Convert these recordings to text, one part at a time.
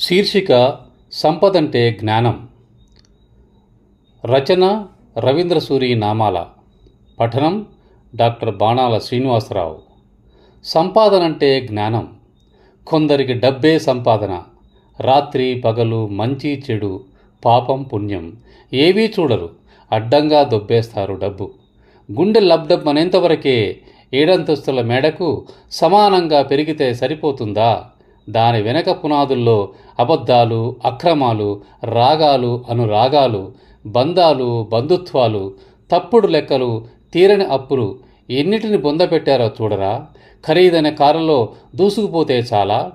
శీర్షిక సంపదంటే జ్ఞానం. రచన రవీంద్ర సూరి నామాల. పఠనం డాక్టర్ బాణాల శ్రీనివాసరావు. సంపాదన అంటే జ్ఞానం. కొందరికి డబ్బే సంపాదన. రాత్రి పగలు మంచి చెడు పాపం పుణ్యం. ఏవీ చూడరు. అడ్డంగా దొబ్బేస్తారు డబ్బు. గుండె లబ్డబ్ అనేంతవరకే ఏడంతస్తుల మేడకు సమానంగా పెరిగితే సరిపోతుందా? దాని వెనక పునాదుల్లో అబద్ధాలు అక్రమాలు రాగాలు అనురాగాలు బంధాలు బంధుత్వాలు తప్పుడు లెక్కలు తీరని అప్పులు ఎన్నిటిని బొందపెట్టారో చూడరా? ఖరీదైన కారులో దూసుకుపోతే చాలా.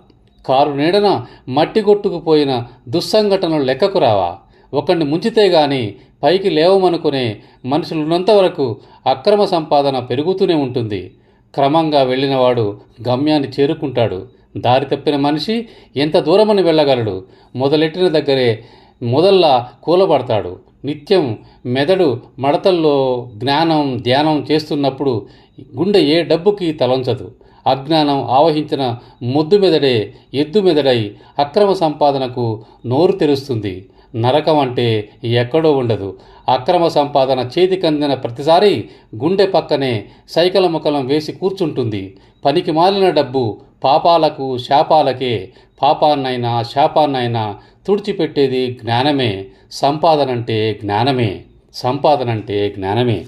కారు నీడన మట్టి కొట్టుకుపోయిన దుస్సంఘటనలు లెక్కకు రావా? ఒకడిని ముంచితే గాని పైకి లేవమనుకునే మనుషులున్నంత వరకు అక్రమ సంపాదన పెరుగుతూనే ఉంటుంది. క్రమంగా వెళ్ళినవాడు గమ్యాన్ని చేరుకుంటాడు. దారి తప్పిన మనిషి ఎంత దూరమని వెళ్ళగలడు? మొదలెట్టిన దగ్గరే మొదల్లా కూలబడతాడు. నిత్యం మెదడు మడతల్లో జ్ఞానం ధ్యానం చేస్తున్నప్పుడు గుండె ఏ డబ్బుకి తలంచదు. అజ్ఞానం ఆవహించిన మొద్దు మెదడే ఎద్దు మెదడై అక్రమ సంపాదనకు నోరు తెరుస్తుంది. నరకం అంటే ఎక్కడో ఉండదు. అక్రమ సంపాదన చేతికందిన ప్రతిసారి గుండె పక్కనే సైకల ముఖలం వేసి కూర్చుంటుంది. పనికి మాలిన డబ్బు పాపాలకు శాపాలకే. పాపాన్నైనా శాపాన్నైనా తుడిచిపెట్టేది జ్ఞానమే. సంపాదనంటే జ్ఞానమే. సంపాదనంటే జ్ఞానమే.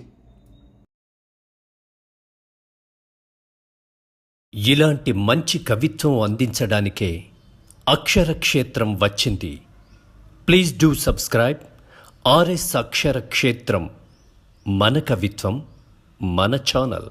ఇలాంటి మంచి కవిత్వం అందించడానికే అక్షరక్షేత్రం వచ్చింది. Please do subscribe RS Akshara Kshetram మన కవిత్వం మన ఛానల్.